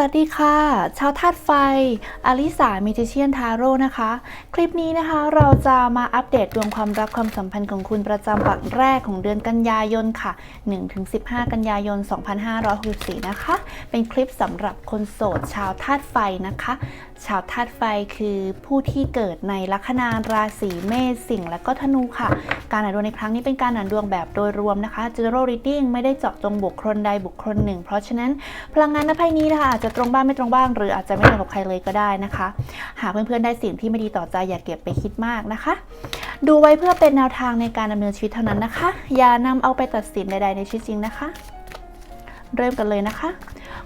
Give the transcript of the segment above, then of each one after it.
วัสดีค่ะ ชาวธาตุไฟ อลิสามิจิเชียนทาโร่นะคะ คลิปนี้นะคะเราจะมาอัปเดตดวงความรักความสัมพันธ์ของคุณประจำปักแรกของเดือนกันยายนค่ะ 1-15 กันยายน 2564 นะคะ เป็นคลิปสำหรับคนโสดชาวธาตุไฟนะคะ ชาวธาตุไฟคือผู้ที่เกิดในลัคนาราศีเมษสิงห์และก็ธนูค่ะ การอ่านดวงในครั้งนี้เป็นการอ่านดวงแบบโดยรวมนะคะ general reading ไม่ได้เจาะจงบุคคลใดบุคคลหนึ่ง เพราะฉะนั้นพลังงานในไพ่นี้นะคะอาจจะตรงบ้างไม่ตรงบ้าง หรืออาจจะไม่ตรงกับใครเลยก็ได้นะคะ หากเพื่อนๆได้สิ่งที่ไม่ดีต่อใจอย่าเก็บไปคิดมากนะคะ ดูไว้เพื่อเป็นแนวทางในการดำเนินชีวิตเท่านั้นนะคะ อย่านำเอาไปตัดสินใดๆในชีวิตจริงนะคะ เริ่มกันเลยนะคะ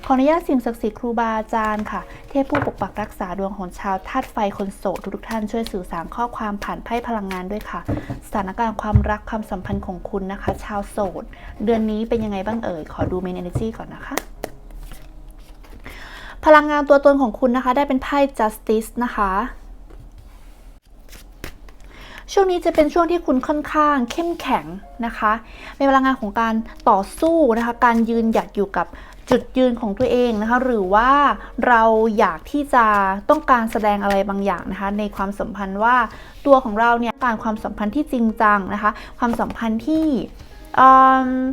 ขออนุญาตสิ่งศักดิ์สิทธิ์ครูบาอาจารย์ค่ะ เทพผู้ปกปักรักษาดวงของชาวธาตุไฟคนโสดทุกท่านช่วยสื่อสารข้อความผ่านไพ่พลังงานด้วยค่ะ สถานการณ์ความรักความสัมพันธ์ของคุณนะคะ ชาวโสด เดือนนี้เป็นยังไงบ้างเอ่ย ขอดูเมนเอเนจีก่อนนะคะพลังงานตัวตนของคุณนะคะ ได้เป็นไพ่ justice นะคะ ช่วงนี้จะเป็นช่วงที่คุณค่อนข้างเข้มแข็งนะคะเป็นพลังงานของการต่อสู้นะคะ การยืนหยัดอยู่กับ จุดยืนของตัวเองนะคะหรือว่าเราอยากที่จะต้องการแสดงอะไรบางอย่างนะคะในความสัมพันธ์ว่าตัวของเราเนี่ยการความสัมพันธ์ที่จริงจังนะคะความสัมพันธ์ที่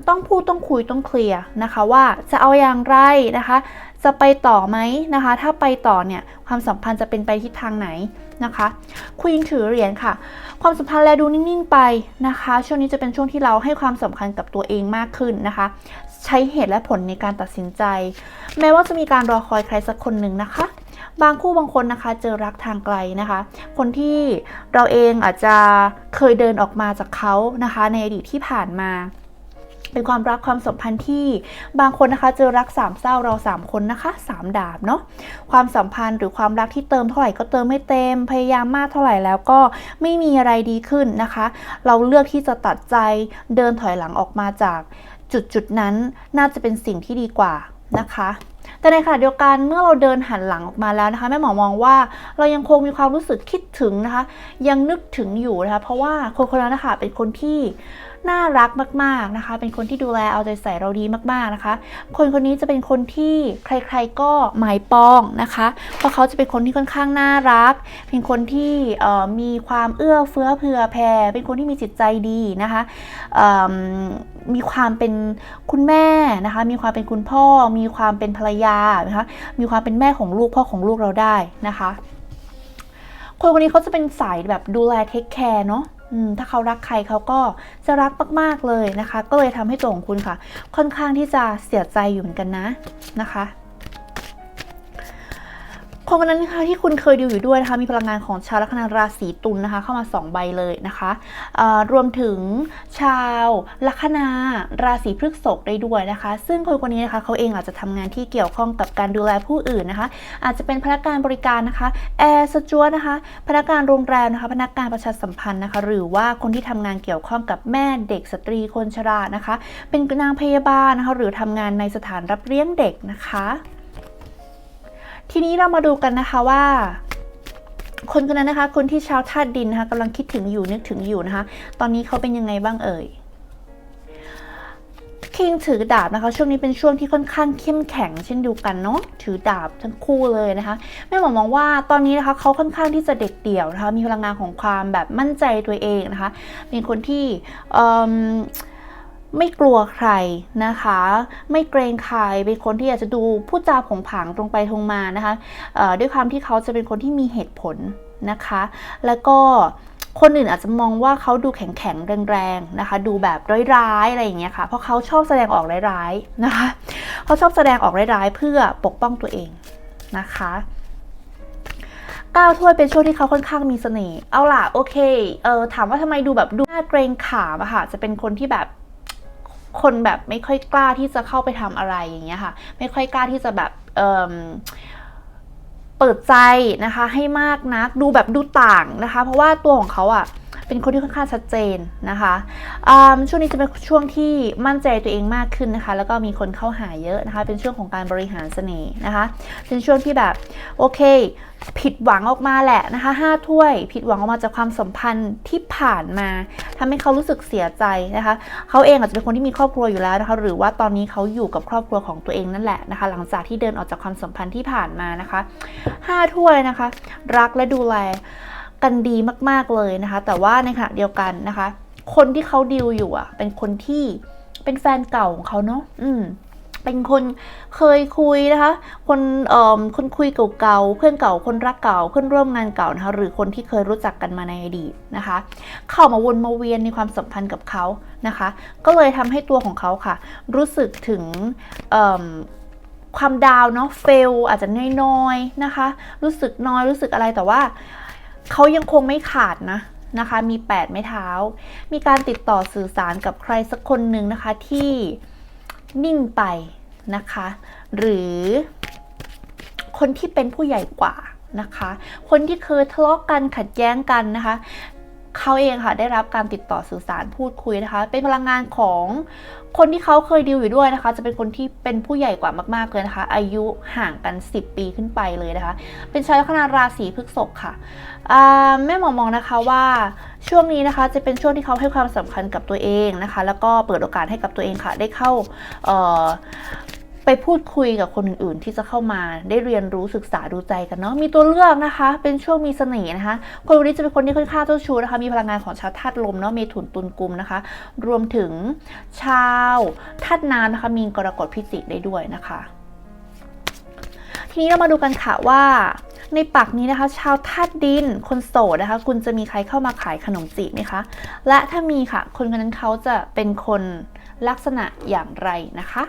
ต้องพูดต้องคุยต้องเคลียร์นะคะว่าจะเอาอย่างไรนะคะ จะไปต่อไหมนะคะ ถ้าไปต่อเนี่ยความสัมพันธ์จะเป็นไปทิศทางไหนนะคะคุยถือเหรียญค่ะ ความสัมพันธ์แลดูนิ่งๆไปนะคะ ช่วงนี้จะเป็นช่วงที่เราให้ความสำคัญกับตัวเองมากขึ้นนะคะ ใช้เหตุและผลในการตัดสินใจ แม้ว่าจะมีการรอคอยใครสักคนหนึ่งนะคะ บางคู่บางคนนะคะเจอรักทางไกลนะคะ คนที่เราเองอาจจะเคยเดินออกมาจากเขานะคะ ในอดีตที่ผ่านมาเป็นความรักความสัมพันธ์ที่บางคนนะคะเจอรักสามเศร้าเราสามคนนะคะสามดาบเนาะความสัมพันธ์หรือความรักที่เติมเท่าไหร่ก็เติมไม่เต็ม พยายามมากเท่าไหร่แล้วก็ไม่มีอะไรดีขึ้นนะคะ เราเลือกที่จะตัดใจเดินถอยหลังออกมาจาก จุดจุดๆนั้นน่าจะเป็นสิ่งที่ดีกว่านะคะ แต่ในขณะเดียวกันเมื่อเราเดินหันหลังออกมาแล้วนะคะแม่หมอมองว่าเรายังคงมีความรู้สึกคิดถึงนะคะ ยังนึกถึงอยู่นะคะเพราะว่าคนคนนั้นนะคะเป็นคนที่ น่ารักมากๆนะคะ เป็นคนที่ดูแลเอาใจใส่เราดีมากๆนะคะ คนคนนี้จะเป็นคนที่ใครๆก็หมายปองนะคะ เพราะเขาจะเป็นคนที่ค่อนข้างน่ารัก เป็นคนที่มีความเอื้อเฟื้อเผื่อแผ่ เป็นคนที่มีจิตใจดีนะคะมีความเป็นคุณแม่นะคะ มีความเป็นคุณพ่อ มีความเป็นภรรยานะคะ มีความเป็นแม่ของลูกพ่อของลูกเราได้นะคะ คนคนนี้เขาจะเป็นสายแบบดูแลเทคแคร์เนาะ ถ้าเขารักใครเขาก็จะรักมาก ๆ เลยนะคะ ก็เลยทำให้ตัวของคุณค่ะ ค่อนข้างที่จะเสียใจอยู่เหมือนกันนะนะคะ คนคนนั้นนะคะที่คุณเคยดูอยู่ด้วยนะคะมีพลังงานของชาวลัคนาราศีตุลนะคะ เข้ามา 2 ใบเลยนะคะรวมถึงชาวลัคนาราศีพฤษภได้ด้วยนะคะ ซึ่งคนคนนี้นะคะเขาเองอาจจะทำงานที่เกี่ยวข้องกับการดูแลผู้อื่นนะคะ อาจจะเป็นพนักงานบริการนะคะแอร์สจวตนะคะพนักงานโรงแรมนะคะ พนักงานประชาสัมพันธ์นะคะ หรือว่าคนที่ทำงานเกี่ยวข้องกับแม่เด็กสตรีคนชรานะคะ เป็นนางพยาบาลนะคะ หรือทำงานในสถานรับเลี้ยงเด็กนะคะ ทีนี้เรามาดูกันนะคะว่า คนคนนั้นนะคะ คนที่ชาวธาตุดินนะคะกำลังคิดถึงอยู่นึกถึงอยู่นะคะ ตอนนี้เขาเป็นยังไงบ้างเอ่ยคิงถือดาบนะคะ ช่วงนี้เป็นช่วงที่ค่อนข้างเข้มแข็งเช่นเดียวกันเนาะถือดาบทั้งคู่เลยนะคะแม่หมอมองว่าตอนนี้นะคะเขาค่อนข้างที่จะเด็ดเดี่ยวนะคะมีพลังงานของความแบบมั่นใจตัวเองนะคะ เป็นคนที่เอิ่ม ไม่กลัวใครนะคะ ไม่เกรงใครเป็นคนที่อยากจะดูพูดจาผงผางตรงไปตรงมานะคะเอ่อด้วยความที่เขาจะเป็นคนที่มีเหตุผลนะคะ แล้วก็คนอื่นอาจจะมองว่าเขาดูแข็งๆแรงๆนะคะ ดูแบบร้ายๆอะไรอย่างเงี้ยค่ะ เพราะเขาชอบแสดงออกร้ายๆนะคะเขาชอบแสดงออกร้ายๆเพื่อปกป้องตัวเองนะคะก้าวถ้วยเป็นช่วงที่เขาค่อนข้างมีเสน่ห์เอาล่ะโอเคเออถามว่าทำไมดูแบบดูน้าเกรงขามอะค่ะจะเป็นคนที่แบบ คนแบบไม่ค่อยกล้าที่จะเข้าไปทำอะไรอย่างเงี้ยค่ะ ไม่ค่อยกล้าที่จะแบบเอ่มเปิดใจนะคะ ให้มากนักดูแบบดูต่างนะคะ เพราะว่าตัวของเขาอะ เป็นคนที่ค่อนข้างชัดเจนนะคะอืมช่วงนี้จะเป็นช่วงที่มั่นใจตัวเองมากขึ้นนะคะ แล้วก็มีคนเข้าหาเยอะนะคะ เป็นช่วงของการบริหารเสน่ห์นะคะ เป็นช่วงที่แบบโอเค ผิดหวังออกมาแหละนะคะห้าถ้วย ผิดหวังออกมาจากความสัมพันธ์ที่ผ่านมาทำให้เขารู้สึกเสียใจนะคะเขาเองอาจจะเป็นคนที่มีครอบครัวอยู่แล้วนะคะ หรือว่าตอนนี้เขาอยู่กับครอบครัวของตัวเองนั่นแหละนะคะ หลังจากที่เดินออกจากความสัมพันธ์ที่ผ่านมานะคะห้าถ้วยนะคะ รักและดูแล กันดีมากๆเลยนะคะ แต่ว่าในขณะเดียวกันนะคะ คนที่เขาดีลอยู่อะ เป็นคนที่เป็นแฟนเก่าของเขาเนาะอืมเป็นคนเคยคุยนะคะ คนเอ่อคนคุยเก่าๆ เพื่อนเก่า คนรักเก่า เพื่อนร่วมงานเก่านะคะ หรือคนที่เคยรู้จักกันมาในอดีตนะคะ เข้ามาวนมาเวียนในความสัมพันธ์กับเขานะคะ ก็เลยทำให้ตัวของเขาค่ะ รู้สึกถึงเอิ่มความดาวเนาะ เฟลอาจจะน้อยๆนะคะ รู้สึกน้อย รู้สึกอะไรแต่ว่า เขายังคงไม่ขาดนะนะคะ มี 8 ไม้เท้า มีการติดต่อสื่อสารกับใครสักคนหนึ่งนะคะที่นิ่งไปนะคะ หรือคนที่เป็นผู้ใหญ่กว่านะคะ คนที่เคยทะเลาะกันขัดแย้งกันนะคะ เขาเองค่ะได้รับการติดต่อสื่อสารพูดคุยนะคะ เป็นพลังงานของคนที่เขาเคยดีลอยู่ด้วยนะคะ จะเป็นคนที่เป็นผู้ใหญ่กว่ามากๆเลยนะคะ อายุห่างกัน 10 ปีขึ้นไปเลยนะคะ เป็นชาวลัคนาราศีพฤษภค่ะแม่หมอมองนะคะว่าช่วงนี้นะคะจะเป็นช่วงที่เขาให้ความสำคัญกับตัวเองนะคะ แล้วก็เปิดโอกาสให้กับตัวเองค่ะ ได้เข้า ไปพูดคุยกับคนอื่นๆ ที่จะเข้ามาได้เรียนรู้ศึกษาดูใจกันเนาะมีตัวเลือกนะคะ เป็นช่วงมีเสน่ห์นะคะ คนวันนี้จะเป็นคนที่ค่อนข้างเจ้าชู้นะคะ มีพลังงานของชาวธาตุลมเนาะเมถุนตุลกุมนะคะ รวมถึงชาวธาตุน้ำนะคะ มีกรกฎพิจิกได้ด้วยนะคะ ทีนี้เรามาดูกันค่ะว่าในปักนี้นะคะ ชาวธาตุดินคนโสดนะคะ คุณจะมีใครเข้ามาขายขนมจีบไหมคะ และถ้ามีค่ะ คนคนนั้นเขาจะเป็นคนลักษณะอย่างไรนะคะ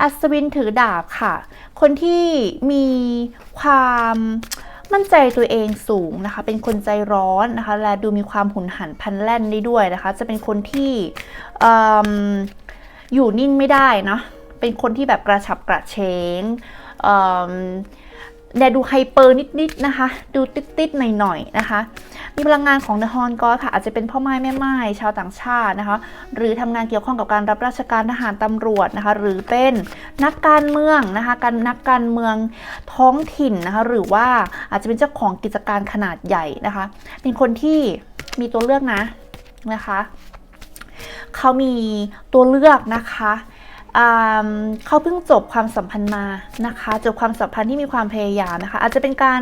อัศวินถือดาบค่ะ คนที่มีความมั่นใจตัวเองสูงนะคะ เป็นคนใจร้อนนะคะ และดูมีความหุนหันพลันแล่นได้ด้วยนะคะ จะเป็นคนที่ออยู่นิ่งไม่ได้นะเป็นคนที่แบบกระฉับกระเฉงอ แต่ดูไฮเปอร์นิดๆนะคะ ดูติดๆหน่อยๆนะคะ มีพลังงานของ The Horn God ค่ะ อาจจะเป็นพ่อไม้แม่ไม้ชาวต่างชาตินะคะ หรือทำงานเกี่ยวข้องกับการรับราชการทหารตำรวจนะคะ หรือเป็นนักการเมืองนะคะ การนักการเมืองท้องถิ่นนะคะ หรือว่าอาจจะเป็นเจ้าของกิจการขนาดใหญ่นะคะ เป็นคนที่มีตัวเลือกนะนะคะ เขามีตัวเลือกนะคะ เขาเพิ่งจบความสัมพันธ์มานะคะ จบความสัมพันธ์ที่มีความพยายามนะคะ อาจจะเป็นการ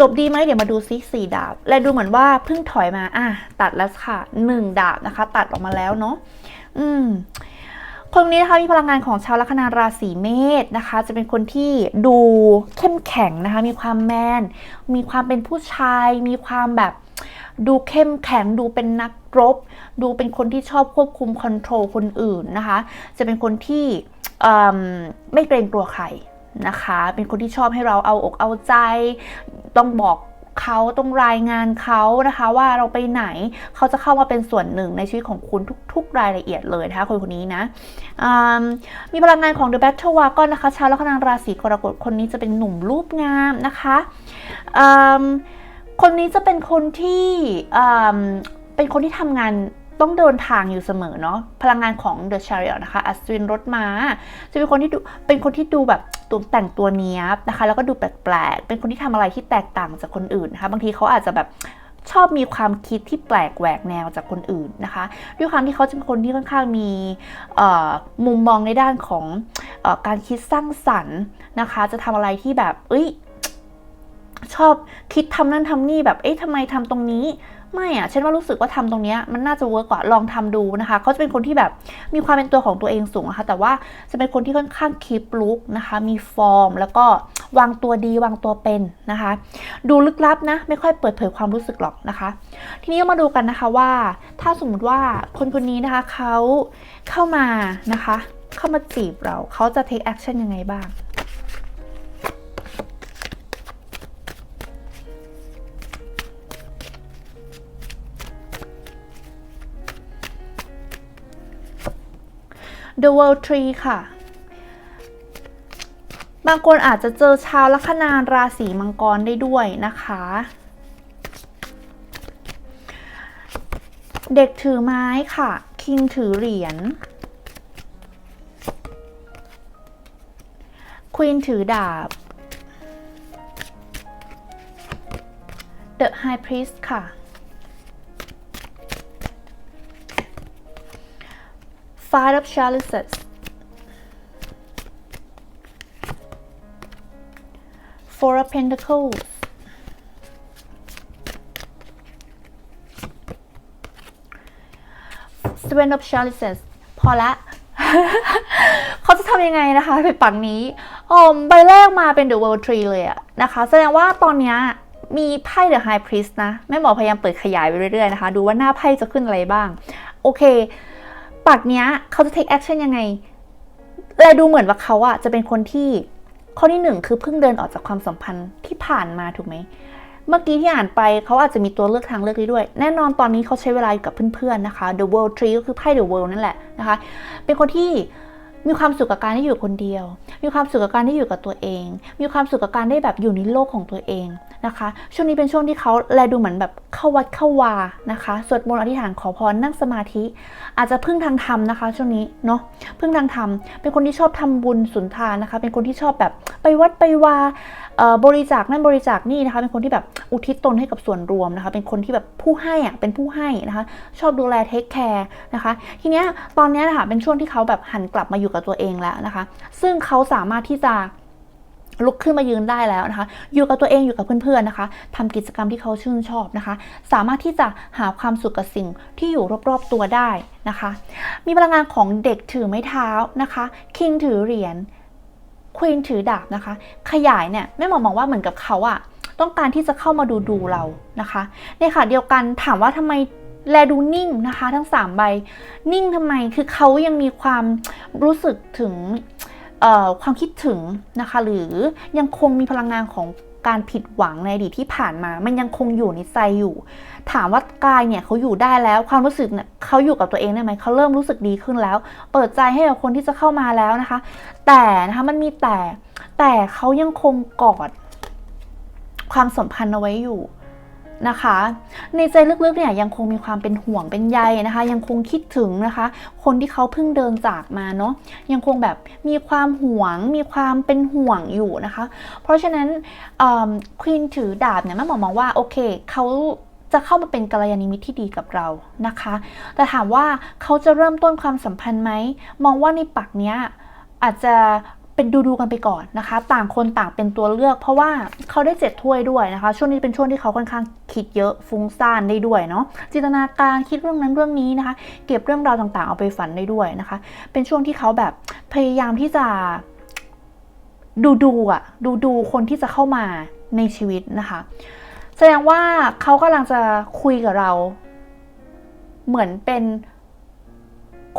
จบดีไหมเดี๋ยวมาดูซิสี่ดาบ และดูเหมือนว่าเพิ่งถอยมาอะตัดแล้วค่ะหนึ่งดาบนะคะ ตัดออกมาแล้วเนาะอืมคนนี้นะคะมีพลังงานของชาวลัคนาราศีเมษนะคะ จะเป็นคนที่ดูเข้มแข็งนะคะ มีความแมน มีความเป็นผู้ชาย มีความแบบดูเข้มแข็งดูเป็นนัก รบ ดูเป็นคนที่ชอบควบคุมคอนโทรลคนอื่นนะคะ จะเป็นคนที่ไม่เกรงกลัวใครนะคะ เป็นคนที่ชอบให้เราเอาอกเอาใจ ต้องบอกเขาต้องรายงานเขานะคะ ว่าเราไปไหนเขาจะเข้ามาเป็นส่วนหนึ่งในชีวิตของคุณทุก ๆ รายละเอียดเลยนะคะคนคนนี้นะมมีพลังงานของ The Battle Wagon นะคะชาวลัคนาราศีกรกฎคนนี้จะเป็นหนุ่มรูปงามนะคะคนนี้จะเป็นคนที่ เป็นคนที่ทำงานต้องเดินทางอยู่เสมอเนาะพลังงานของ The Chariot นะคะอัศวินรถม้า จะเป็นคนที่ดูเป็นคนที่ดูแบบตัวแต่งตัวเนี้ยบนะคะ แล้วก็ดูแปลกๆ เป็นคนที่ทำอะไรที่แตกต่างจากคนอื่นนะคะ บางทีเขาอาจจะแบบชอบมีความคิดที่แปลกแหวกแนวจากคนอื่นนะคะ ด้วยความที่เขาจะเป็นคนที่ค่อนข้างมีมุมมองในด้านของอการคิดสร้างสรรค์นะคะ จะทำอะไรที่แบบเอ้ยชอบคิดทำนั่นทำนี่แบบเอ๊ะทำไมทำตรงนี้ ไม่อะฉันว่ารู้สึกว่าทำตรงนี้มันน่าจะเวิร์กกว่าลองทำดูนะคะ เขาจะเป็นคนที่แบบมีความเป็นตัวของตัวเองสูงนะคะ แต่ว่าจะเป็นคนที่ค่อนข้างคีปลุกนะคะ มีฟอร์ม แล้วก็วางตัวดีวางตัวเป็นนะคะ ดูลึกลับนะ ไม่ค่อยเปิดเผยความรู้สึกหรอกนะคะ ทีนี้มาดูกันนะคะว่า ถ้าสมมติว่าคนคนนี้นะคะเขาเข้ามานะคะ เข้ามาจีบเราเขาจะ take action ยังไงบ้าง The World Tree ค่ะ บางคนอาจจะเจอชาวลัคนาราศีมังกรได้ด้วยนะคะ เด็กถือไม้ค่ะ คิงถือเหรียญควีนถือดาบ The High Priest ค่ะ Five of Chalices Four of Pentacles Seven of Chalices พอละ เขาจะทำยังไงนะคะไปปังนี้โอมใบแรกมาเป็น The World Tree เลยอะนะคะ แสดงว่าตอนนี้มีไพ่ The High Priest นะ แม่หมอพยายามเปิดขยายไปเรื่อยๆนะคะ ดูว่าหน้าไพ่จะขึ้นอะไรบ้าง โอเคากเนี้ยเขาจะ take action ยังไงและดูเหมือนว่าเขาอะจะเป็นคนที่ข้อที่หนึ่งคือเพิ่งเดินออกจากความสัมพันธ์ที่ผ่านมาถูกไหม เมื่อกี้ที่อ่านไปเขาอาจจะมีตัวเลือกทางเลือกนี้ด้วย แน่นอนตอนนี้เขาใช้เวลาอยู่กับเพื่อนๆนะคะ The World Tree ก็คือไพ่ The World นั่นแหละนะคะ เป็นคนที่ มีความสุขกับการได้อยู่คนเดียว มีความสุขกับการได้อยู่กับตัวเอง มีความสุขกับการได้แบบอยู่ในโลกของตัวเองนะคะ ช่วงนี้เป็นช่วงที่เขาแลดูเหมือนแบบเข้าวัดเข้าวานะคะ สวดมนต์อธิษฐานขอพรนั่งสมาธิ อาจจะพึ่งทางธรรมนะคะ ช่วงนี้เนาะ พึ่งทางธรรม เป็นคนที่ชอบทำบุญสุนทานนะคะ เป็นคนที่ชอบแบบไปวัดไปวาเอ่อ บริจาคนั่นบริจาคนี่นะคะ เป็นคนที่แบบอุทิศตนให้กับส่วนรวมนะคะ เป็นคนที่แบบผู้ให้อะเป็นผู้ให้นะคะ ชอบดูแลเทคแคร์นะคะ ทีเนี้ยตอนเนี้ยนะคะเป็นช่วงที่เขาแบบหันกลับมาอยู่กับตัวเองแล้วนะคะ ซึ่งเขาสามารถที่จะลุกขึ้นมายืนได้แล้วนะคะ อยู่กับตัวเองอยู่กับเพื่อนๆนะคะทำกิจกรรมที่เขาชื่นชอบนะคะ สามารถที่จะหาความสุขกับสิ่งที่อยู่รอบๆตัวได้นะคะ มีพลังงานของเด็กถือไม้เท้านะคะ คิงถือเหรียญ ควีนถือดาบนะคะ ขยายเนี่ยแม่หมอมองว่าเหมือนกับเขาอะต้องการที่จะเข้ามาดูดูเรานะคะในค่ะเดียวกันถามว่าทำไมแลดูนิ่งนะคะ ทั้ง 3 ใบ นิ่งทำไมคือเขายังมีความรู้สึกถึงความคิดถึงนะคะ หรือยังคงมีพลังงานของ การผิดหวังในอดีตที่ผ่านมา มันยังคงอยู่ในใจอยู่ ถามว่ากายเนี่ยเขาอยู่ได้แล้ว ความรู้สึกเนี่ยเขาอยู่กับตัวเองได้ไหมเขาเริ่มรู้สึกดีขึ้นแล้ว เปิดใจให้กับคนที่จะเข้ามาแล้วนะคะ แต่นะคะมันมีแต่แต่เขายังคงกอดความสัมพันธ์เอาไว้อยู่ นะคะ ในใจลึกๆเนี่ยยังคงมีความเป็นห่วงเป็นใยนะคะ ยังคงคิดถึงนะคะ คนที่เขาเพิ่งเดินจากมาเนาะยังคงแบบมีความห่วงมีความเป็นห่วงอยู่นะคะ เพราะฉะนั้นควีนถือดาบเนี่ยแม่หมอมองว่าโอเคเขาจะเข้ามาเป็นกัลยาณมิตรที่ดีกับเรานะคะ แต่ถามว่าเขาจะเริ่มต้นความสัมพันธ์ไหม มองว่าในปักเนี้ยอาจจะ เป็นดูดูๆกันไปก่อนนะคะ ต่างคนต่างเป็นตัวเลือก เพราะว่าเขาได้เจ็ดถ้วยด้วยนะคะ ช่วงนี้เป็นช่วงที่เขาค่อนข้างคิดเยอะฟุ้งซ่านได้ด้วยเนาะจินตนาการคิดเรื่องนั้นเรื่องนี้นะคะ เก็บเรื่องราวต่างๆ เอาไปฝันได้ด้วยนะคะ เป็นช่วงที่เขาแบบพยายามที่จะดูดูอะดูดูคนที่จะเข้ามาในชีวิตนะคะ แสดงว่าเขากำลังจะคุยกับเรา เหมือนเป็น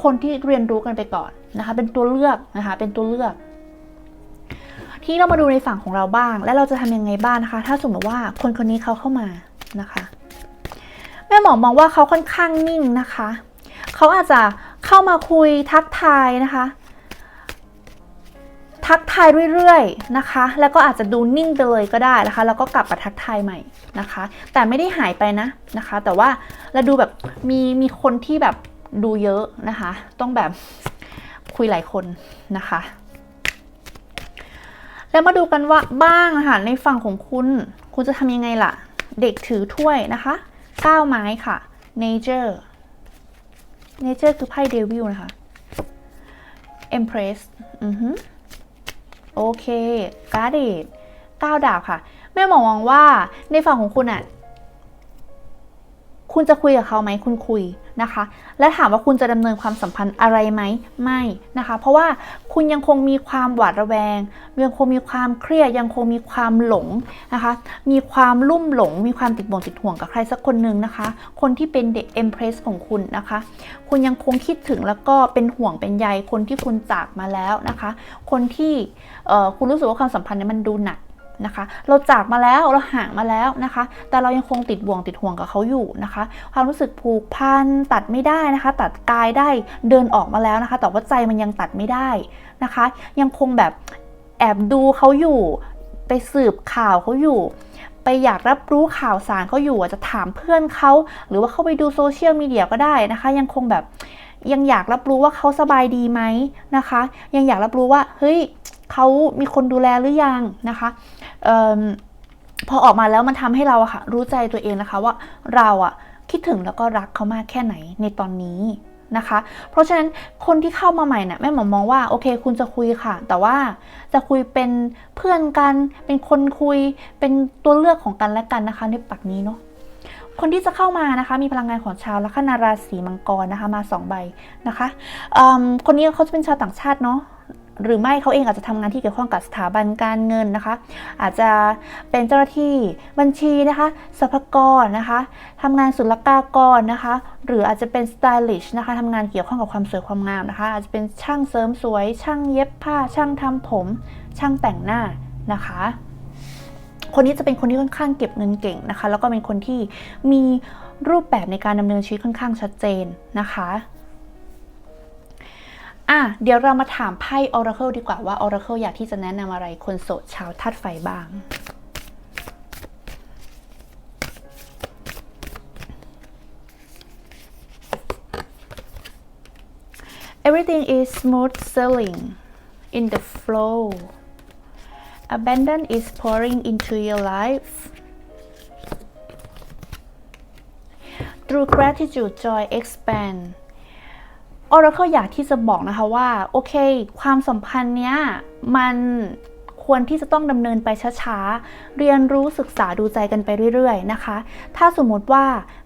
คนที่เรียนรู้กันไปก่อนนะคะ เป็นตัวเลือกนะคะ เป็นตัวเลือก ที่เรามาดูในฝั่งของเราบ้าง และเราจะทำยังไงบ้างนะคะ ถ้าสมมติว่าคนคนนี้เขาเข้ามานะคะ แม่หมอมองว่าเขาค่อนข้างนิ่งนะคะเขาอาจจะเข้ามาคุยทักทายนะคะ ทักทายเรื่อยๆนะคะ แล้วก็อาจจะดูนิ่งไปเลยก็ได้นะคะ แล้วก็กลับมาทักทายใหม่นะคะ แต่ไม่ได้หายไปนะนะคะ แต่ว่าเราดูแบบมีมีคนที่แบบดูเยอะนะคะ ต้องแบบคุยหลายคนนะคะ แล้วมาดูกันว่าบ้างนะคะในฝั่งของคุณ คุณจะทำยังไงล่ะ เด็กถือถ้วยนะคะก้าวไม้ค่ะ nature nature คือไพ่เดวิลนะคะ empress อือฮึโอเค การ์ดดก้าวดาบค่ะ แม่หมอมองว่าในฝั่งของคุณอะ คุณจะคุยกับเขาไหมคุณคุยนะคะ และถามว่าคุณจะดำเนินความสัมพันธ์อะไรไหมไม่นะคะ เพราะว่าคุณยังคงมีความหวาดระแวง ยังคงมีความเครียดยังคงมีความหลงนะคะ มีความลุ่มหลง มีความติดบ่วงติดห่วงกับใครสักคนหนึ่งนะคะ คนที่เป็นเด็กเอ็มเพรสของคุณนะคะ คุณยังคงคิดถึงแล้วก็เป็นห่วงเป็นใยคนที่คุณจากมาแล้วนะคะ คนที่คุณรู้สึกว่าความสัมพันธ์นี้มันดูหนัก นะคะ เราจากมาแล้วเราห่างมาแล้วนะคะ แต่เรายังคงติดบ่วงติดห่วงกับเขาอยู่นะคะ ความรู้สึกผูกพันตัดไม่ได้นะคะ ตัดกายได้เดินออกมาแล้วนะคะ แต่ว่าใจมันยังตัดไม่ได้นะคะ ยังคงแบบแอบดูเขาอยู่ ไปสืบข่าวเขาอยู่ไปอยากรับรู้ข่าวสารเขาอยู่อาจจะถามเพื่อนเขาหรือว่าเข้าไปดูโซเชียลมีเดียก็ได้นะคะ ยังคงแบบยังอยากรับรู้ว่าเขาสบายดีไหมนะคะ ยังอยากรับรู้ว่าเฮ้ยเขามีคนดูแลหรือยังนะคะ พอออกมาแล้วมันทำให้เราอะค่ะรู้ใจตัวเองนะคะว่าเราอะคิดถึงแล้วก็รักเขามากแค่ไหนในตอนนี้นะคะ เพราะฉะนั้นคนที่เข้ามาใหม่เนี่ยแม่หมอมองว่าโอเค คุณจะคุยค่ะ แต่ว่าจะคุยเป็นเพื่อนกัน เป็นคนคุยเป็นตัวเลือกของกันและกันนะคะในปักนี้เนาะคนที่จะเข้ามานะคะมีพลังงานของชาวลัคนาราศีมังกรนะคะมาสองใบนะคะคนนี้เขาจะเป็นชาวต่างชาติเนาะ หรือไม่เขาเองอาจจะทำงานที่เกี่ยวข้องกับสถาบันการเงินนะคะ อาจจะเป็นเจ้าหน้าที่บัญชีนะคะสรรพกรนะคะทำงานศุลกากรนะคะ หรืออาจจะเป็นสไตลิชนะคะทำงานเกี่ยวข้องกับความสวยความงามนะคะ อาจจะเป็นช่างเสริมสวย ช่างเย็บผ้า ช่างทำผม ช่างแต่งหน้านะคะคนนี้จะเป็นคนที่ค่อนข้างเก็บเงินเก่งนะคะ แล้วก็เป็นคนที่มีรูปแบบในการดำเนินชีวิตค่อนข้างชัดเจนนะคะ อะเดี๋ยวเรามาถามไพ่ Oracle ดีกว่าว่า Oracle อยากที่จะแนะนำอะไรคนโสดชาวธาตุไฟบ้าง Everything is smooth sailing in the flow. Abundance is pouring into your life. Through gratitude, joy expand. Oracle อยากที่จะบอกนะคะว่า โอเค ความสัมพันธ์เนี้ยมันควรที่จะต้องดำเนินไปช้าๆ เรียนรู้ศึกษาดูใจกันไปเรื่อยๆนะคะ ถ้าสมมุติว่า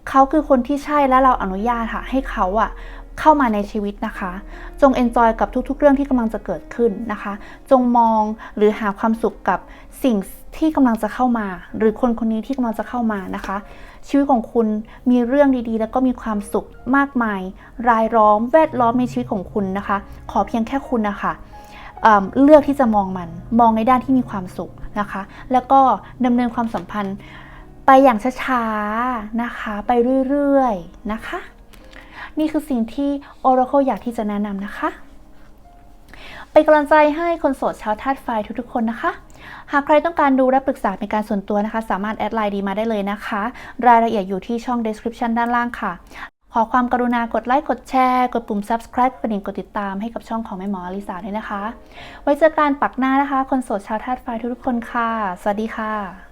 เขาคือคนที่ใช่และเราอนุญาตค่ะ ให้เขาอะเข้ามาในชีวิตนะคะ จงเอนจอยกับทุกๆ เรื่องที่กำลังจะเกิดขึ้นนะคะ จงมองหรือหาความสุขกับสิ่งที่กำลังจะเข้ามา หรือคนคนนี้ที่กำลังจะเข้ามานะคะ ชีวิตของคุณมีเรื่องดีๆ แล้วก็มีความสุขมากมาย รายล้อมแวดล้อมในชีวิตของคุณนะคะ ขอเพียงแค่คุณนะคะเเลือกที่จะมองมัน มองในด้านที่มีความสุขนะคะ แล้วก็ดำเนินความสัมพันธ์ไปอย่างช้าๆนะคะ ไปเรื่อยๆนะคะ นี่คือสิ่งที่ Oracle อยากที่จะแนะนำนะคะ เป็นกำลังใจให้คนโสดชาวธาตุไฟทุกๆคนนะคะ หากใครต้องการดูและปรึกษาเป็นการส่วนตัวนะคะ สามารถแอดไลน์ดีมาได้เลยนะคะ รายละเอียดอยู่ที่ช่อง description ด้านล่างค่ะ ขอความกรุณากดไลค์ กดแชร์ กดปุ่ม subscribe กระดิ่งกดติดตามให้กับช่องของแม่หมออลิสาด้วยนะคะ ไว้เจอกันปักหน้านะคะ คนโสดชาวธาตุไฟทุกๆคนค่ะ สวัสดีค่ะ